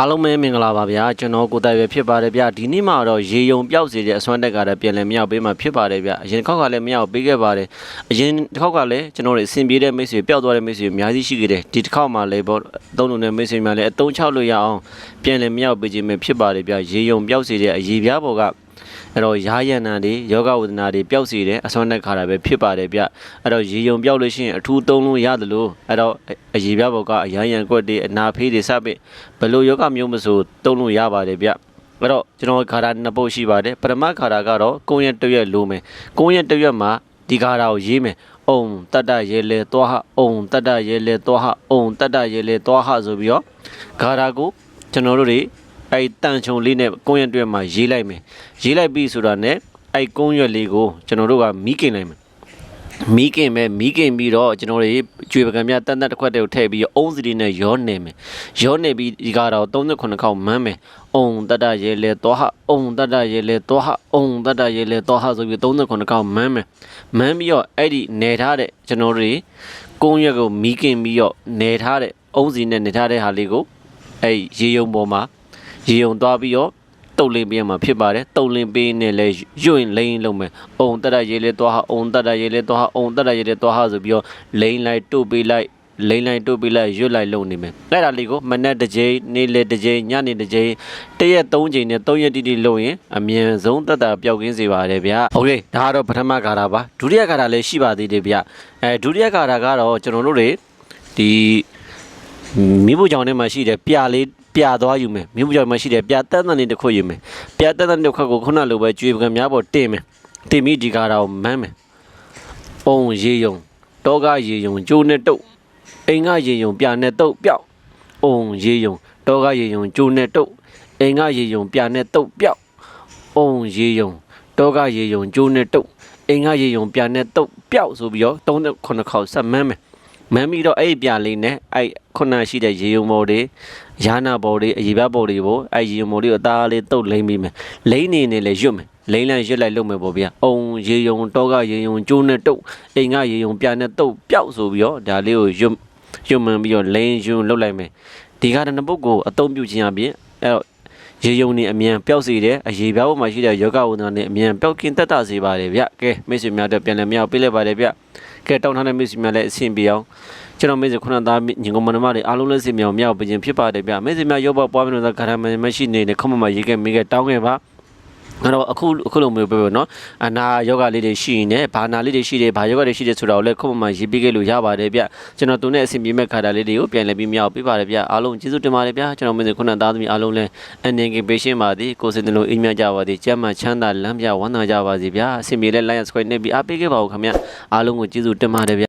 အားလုံးပဲမင်္ဂလာပါဗျာကျွန်တော်ကိုတိုင်ပဲဖြစ်ပါတယ်ဗျာဒီနေ့မှာတော့ရေယုံပျောက်စေတဲ့အစွမ်းတက်ကတော့ပြန်လည်မရောက်ပေးမှဖြစ်ပါတယ်ဗျာအရင်တစ်ခေါက်ကလည်းမရောက်ပေးခဲ့ပါတယ်အရင်တစ်ခေါက်ကလည်းကျွန်တော်တို့အဆင်ပြေတဲ့မိတ်ဆွေပျောက်သွားတဲ့မိတ်ဆွေအများကြီးရှိခဲ့တယ်ဒီတစ်ခေါက်မှာလည်းပေါ့အသုံးလုံးတဲ့မိတ်ဆွေများလည်းအသုံးချလို့ရအောင်ပြန်လည်မရောက်ပေးခြင်းပဲဖြစ်ပါတယ်ဗျာရေယုံပျောက်စေတဲ့အရေးပြားပေါ်က အဲ့တော့ရာယန္နာတွေယောဂဝဒနာတွေပျောက်စေတဲ့အစွမ်းတက်ခါတာပဲဖြစ်ပါတယ်ဗျအဲ့တော့ရေယုံပျောက်လို့ရှိရင်အထူးသုံးလို့ရတယ်လို့အဲ့တော့အရေးပြားပေါ်ကအရာယံကွက်တွေအနာဖေးတွေစပစ်ဘယ်လိုယောဂမျိုးမဆိုတုံးလို့ရပါတယ်ဗျအဲ့တော့ကျွန်တော်ခါတာနှစ်ပုတ်ရှိပါတယ်ပထမခါတာကတော့ကုန်းရက်တစ်ရက်လိုမယ်ကုန်းရက်တစ်ရက်မှာဒီခါတာကိုရေးမယ်အုံတတ္တရဲလေသွားဟအုံတတ္တရဲလေသွားဟအုံတတ္တရဲလေသွားဟဆိုပြီးတော့ခါတာကိုကျွန်တော်တို့တွေ အဲ့တန်ချုံလေးနဲ့ကုန်းရက်တစ်ရက်မှာရေးလိုက်မယ်ရေးလိုက်ပြီဆိုတာနဲ့အဲ့ကုန်းရက်လေးကိုကျွန်တော်တို့ကမီးกินလိုက်မယ်မီးကင်ပဲမီးကင်ပြီးတော့ကျွန်တော်တွေကျွေပကံမြတန်တက်တစ်ခွက်တည်းကိုထည့်ပြီးအုံးစီတွေနဲ့ရောနေမယ်ရောနေပြီးဒီကတော့39ခေါက်မန်းမယ်အုံတတရဲလေတော့ဟအုံတတရဲလေတော့ဟအုံတတရဲလေတော့ဟဆိုပြီး39ခေါက်မန်းမယ်မန်းပြီးတော့အဲ့ဒီနေထားတဲ့ကျွန်တော်တွေကုန်းရွက်ကိုမီးကင်ပြီးတော့နေထားတဲ့အုံးစီနဲ့နေထားတဲ့ဟာလေးကိုအဲ့ရေယုံပေါ်မှာ ရေယုံသွားပြီးတော့ တုတ်လင်းပေးရမှာဖြစ်ပါတယ်တုတ်လင်းပေးနေလဲရွင့်လိမ့်လုံးမယ်အုံတက်ရရေးလဲသွားဟာအုံတက်ရရေးလဲသွားဟာအုံတက်ရရေးလဲသွားဟာဆိုပြီးတော့လိမ့်လိုက်တုတ်ပေးလိုက်လိမ့်လိုက်တုတ်ပေးလိုက်ရွတ်လိုက်လုံနေမယ်အဲ့ဒါလေးကိုမနေ့တစ်ချိန်နေ့လေတစ်ချိန်ညနေတစ်ချိန်တရက်၃ချိန်နဲ့၃ရက်တိတိလုံရင်အမြန်ဆုံးတက်တာပျောက်ကင်းစေပါတယ်ဗျာโอเคဒါကတော့ပထမကာတာပါဒုတိယကာတာလည်းရှိပါသေးတယ်ဗျအဲဒုတိယကာတာကတော့ကျွန်တော်တို့တွေဒီ မိဖို့ကြောင့်ထဲမှာရှိတယ်ပြလေး ပြသွားယူမယ်မိဖို့ကြောင့်မှာရှိတယ်ပြတန်းတန်းလေးတစ်ခုယူမယ်ပြတန်းတန်းတစ်ခုကိုခုနလိုပဲကြွေပကံများပေါ်တင်မယ်တင်ပြီးဒီကားတော့မန်းမယ်အုံရေယုံတောကရေယုံကျိုးနဲ့တုတ်အိမ်ကရေယုံပြနဲ့တုတ်ပျောက်အုံရေယုံတောကရေယုံကျိုးနဲ့တုတ်အိမ်ကရေယုံပြနဲ့တုတ်ပျောက်အုံရေယုံတောကရေယုံကျိုးနဲ့တုတ်အိမ်ကရေယုံပြနဲ့တုတ်ပျောက်ဆိုပြီးတော့39ခေါက်ဆက်မန်းမယ် မမ်းပြီးတော့အဲ့ဒီပြလေးနဲ့အဲ့ခုနရှိတဲ့ရေယုံဘော်တွေရာနာဘော်တွေအရေဘတ်ဘော်တွေပေါ့အဲ့ရေယုံဘော်တွေကိုအသားလေးတုတ်လိမ့်ပြီးမယ်လိမ့်နေနေလေရွတ်မယ်လိမ့်လိုက်ရွတ်လိုက်လုပ်မယ်ပေါ့ဗျာအုံရေယုံတောကရေယုံကျိုးနဲ့တုတ်အိမ်ကရေယုံပြနဲ့တုတ်ပျောက်ဆိုပြီးတော့ဒါလေးကိုရွတ်ရွတ်မှန်ပြီးတော့လိမ့်ယွန်းလုပ်လိုက်မယ်ဒီကတနပုတ်ကိုအသုံးပြုခြင်းအပြင်အဲ့တော့ ရေယုံနေအမြန်ပျောက်စေတယ်အရေပြားပေါ်မှာရှိတဲ့ယောဂဝန္ဒနာနဲ့အမြန်ပျောက်ခင်တက်တာစေပါတယ်ဗျကဲမိတ်ဆွေများတော့ပြန်လည်မြောက်ပေးလိုက်ပါတယ်ဗျကဲတောင်းထားတဲ့မိတ်ဆွေများလည်းအဆင်ပြေအောင်ကျွန်တော်မေ့စခုနသားညီကောင်မနမတွေအားလုံးလည်းစင်မြောင်မြောက်ပြင်ဖြစ်ပါတယ်ဗျမေ့စမြရောဘပွားမလို့သာခရမမရှိနေတဲ့ခမမရေးခဲ့မိခဲ့တောင်းခဲ့ပါ အဲ့တော့အခုအခုလိုမျိုးပဲပေါ့နော်အနာယောဂလေးတွေရှိရင်လည်းဘာနာလေးတွေရှိတယ်ဘာယောဂတွေရှိတယ်ဆိုတာကိုလည်းခမမရေးပေးခဲ့လို့ရပါတယ်ဗျကျွန်တော်သူနဲ့အဆင်ပြေမဲ့ခါတာလေးတွေကိုပြန်လည်ပြီးမြောက်ပေးပါတယ်ဗျအားလုံးကျေးဇူးတင်ပါတယ်ဗျကျွန်တော်မေ့စခုနသားသမီးအားလုံးလည်းအနေငယ်ပေးရှင်းပါသည်ကိုယ်စင်တလို့အိမ်မြကြပါသည်ကျမ်းမှချမ်းသာလမ်းပြဝမ်းသာကြပါစေဗျအဆင်ပြေတဲ့ line subscribe နဲ့ပြီးအားပေးခဲ့ပါဦးခင်ဗျအားလုံးကိုကျေးဇူးတင်ပါတယ်ဗျ